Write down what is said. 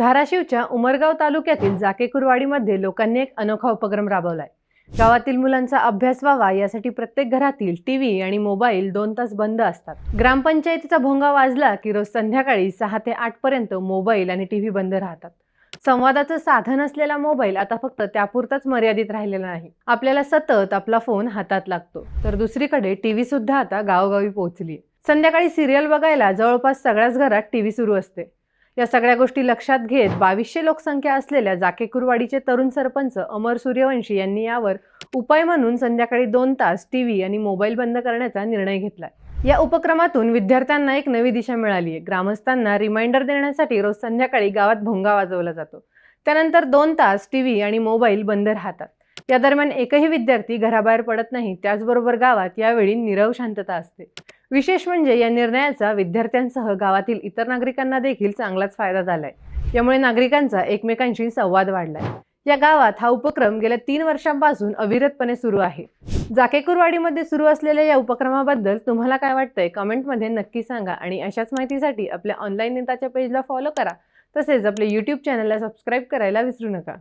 धाराशिवच्या उमरगाव तालुक्यातील जाकेकुरवाडीमध्ये लोकांनी एक अनोखा उपक्रम राबवलाय. गावातील मुलांचा अभ्यास व्हावा यासाठी प्रत्येक घरातील टीव्ही आणि मोबाईल दोन तास बंद असतात. ग्रामपंचायतीचा भोंगा वाजला की रोज संध्याकाळी सहा ते आठ पर्यंत मोबाईल आणि टीव्ही बंद राहतात. संवादाचं साधन असलेला मोबाईल आता फक्त त्यापुरताच मर्यादित राहिलेला नाही. आपल्याला सतत आपला फोन हातात लागतो. तर दुसरीकडे टीव्ही सुद्धा आता गावोगावी पोहोचली संध्याकाळी सिरियल बघायला जवळपास सगळ्याच घरात टीव्ही सुरू असते. या सगळ्या गोष्टी लक्षात घेत बावीसशे लोकसंख्या असलेल्या जाकेकुरवाडीचे तरुण सरपंच अमर सूर्यवंशी यांनी यावर उपाय म्हणून संध्याकाळी दोन तास टीव्ही आणि मोबाईल बंद करण्याचा निर्णय घेतला या उपक्रमातून विद्यार्थ्यांना एक नवी दिशा मिळाली आहे ग्रामस्थांना रिमाइंडर देण्यासाठी रोज संध्याकाळी गावात भोंगा वाजवला जातो. त्यानंतर दोन तास टीव्ही आणि मोबाईल बंद राहतात. या दरम्यान एकही विद्यार्थी घराबाहेर पडत नाही. त्याचबरोबर गावात यावेळी निरव शांतता असते. विशेष म्हणजे या निर्णयाचा विद्यार्थ्यांसह गावातील इतर नागरिकांना देखील चांगलाच फायदा झालाय. यामुळे नागरिकांचा एकमेकांशी संवाद वाढलाय. या गावात हा उपक्रम गेल्या तीन वर्षांपासून अविरतपणे सुरू आहे. जाकेकुरवाडीमध्ये सुरू असलेल्या या उपक्रमाबद्दल तुम्हाला काय वाटतंय? कमेंटमध्ये नक्की सांगा आणि अशाच माहितीसाठी आपल्या ऑनलाईन नेताच्या पेजला फॉलो करा. तसेच आपल्या यूट्यूब चॅनलला सबस्क्राईब करायला विसरू नका.